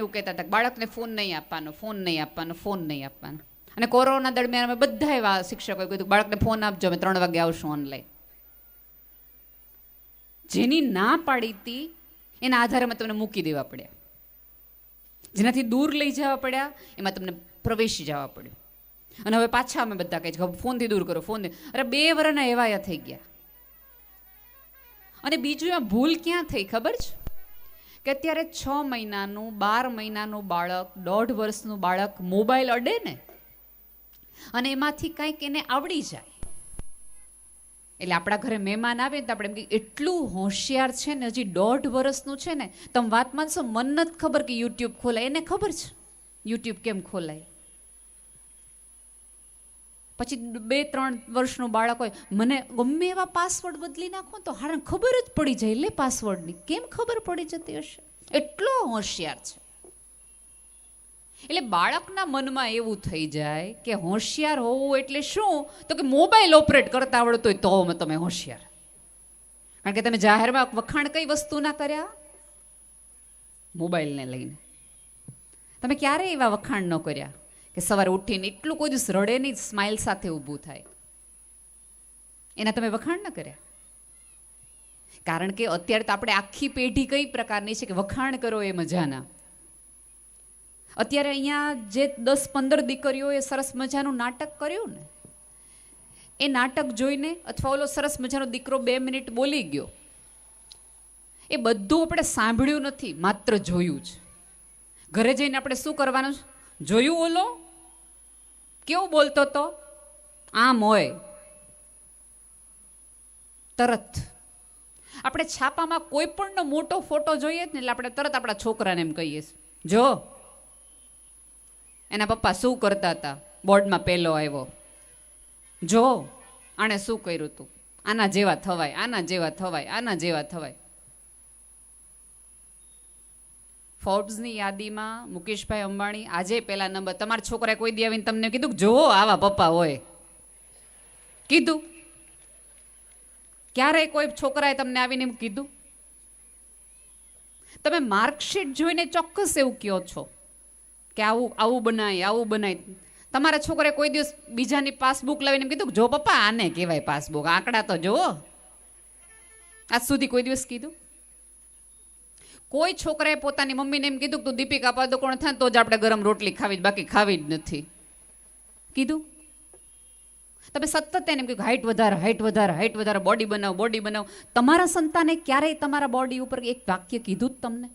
એવું કહેતા હતા બાળકને ફોન નહીં આપવાનો ફોન નહીં આપવાનો ફોન નહીં આપવાનો. અને કોરોના દરમિયાન અમે બધા એવા શિક્ષકોએ કીધું બાળકને ફોન આપજો, અમે ત્રણ વાગે આવશું ઓનલાઈન જેની ના પાડી હતી, એના આધારે અમે તમને મૂકી દેવા પડ્યા. જેનાથી દૂર લઈ જવા પડ્યા, એમાં તમને પ્રવેશી જવા પડ્યું. અને હવે પાછા અમે બધા કહે છે ફોનથી દૂર કરો ફોન અરે બે વર્ષના એવાયા થઈ ગયા. અને બીજું આ ભૂલ ક્યાં થઈ, ખબર છે? કે અત્યારે છ મહિનાનું, બાર મહિનાનું બાળક, દોઢ વર્ષનું બાળક મોબાઈલ અડે ને, અને એમાંથી કંઈક એને આવડી જાય. એટલે આપણા ઘરે મહેમાન આવે તો આપણે એમ કે એટલું હોશિયાર છે ને, હજી દોઢ વર્ષનું છે ને, તમે વાત માનશો? મન નથી ખબર કે યુટ્યુબ ખોલાય. એને ખબર છે યુટ્યુબ કેમ ખોલાય? પછી બે, ત્રણ વર્ષનું બાળક હોય, મને ગમે એવા પાસવર્ડ બદલી નાખો તો હારણ ખબર જ પડી જાય, લે પાસવર્ડની કેમ ખબર પડી જતી હશે? એટલો હોશિયાર છે. એટલે બાળકના મનમાં એવું થઈ જાય કે હોશિયાર હોવું એટલે શું? તો કે મોબાઈલ ઓપરેટ કરતા આવડતો હોય તો તમે હોશિયાર. કારણ કે તમે જાહેરમાં વખાણ કઈ વસ્તુના કર્યા? મોબાઈલને લઈને. તમે ક્યારે એવા વખાણ ન કર્યા. કે સવારે ઉઠીને એટલું કોઈ દિવસ રડે નહીં સ્માઇલ સાથે ઊભું થાય. એના તમે વખાણ ન કર્યા? કારણ કે અત્યારે તો આપણે આખી પેઢી કઈ પ્રકારની છે કે વખાણ કરો એ મજાના. અત્યારે અહીંયા જે દસ પંદર દીકરીઓએ સરસ મજાનું નાટક કર્યું ને, એ નાટક જોઈને અથવા ઓલો સરસ મજાનો દીકરો બે મિનિટ બોલી ગયો. એ બધું આપણે સાંભળ્યું નથી, માત્ર જોયું જ. ઘરે જઈને આપણે શું કરવાનું જોયું ઓલો? કેવું બોલતો તો? આમ હોય. તરત. આપણે છાપામાં કોઈ પણનો મોટો ફોટો જોઈએ ને એટલે આપણે તરત આપણા છોકરાને એમ કહીએ. જો. એના પપ્પા શું કરતા હતા? બોર્ડમાં પહેલો આવ્યો. જો. આણે શું કર્યું હતું આના જેવા થવાય, આના જેવા થવાય, આના જેવા થવાય. ફોર્બ્સની યાદીમાં મુકેશભાઈ અંબાણી આજે પહેલા નંબર તમારા છોકરાએ કોઈ દી આવીને તમને કીધું જોવો આવા પપ્પા હોય. કીધું. ક્યારેય કોઈ છોકરાએ તમને આવીને એમ કીધું? તમે માર્કશીટ જોઈને ચોક્કસ એવું કહો છો કે આવું આવું બનાય આવું બનાય. તમારા છોકરાએ કોઈ દિવસ બીજાની પાસબુક લાવીને કીધું જો પપ્પા આને કહેવાય પાસબુક આંકડા તો જુઓ. આજ સુધી કોઈ દિવસ કીધું? કોઈ છોકરાએ પોતાની મમ્મીને એમ કીધું કે તું દીપિકા પાદુકોણ થાય તો જ આપણે ગરમ રોટલી ખાવી બાકી ખાવી જ નથી. કીધું? તમે સતત એને એમ કહ્યું હાઇટ વધારે હાઇટ વધારે હાઇટ વધારે બોડી બનાવો બોડી બનાવો. તમારા સંતાને ક્યારેય તમારા બોડી ઉપર એક વાક્ય કીધું જ તમને?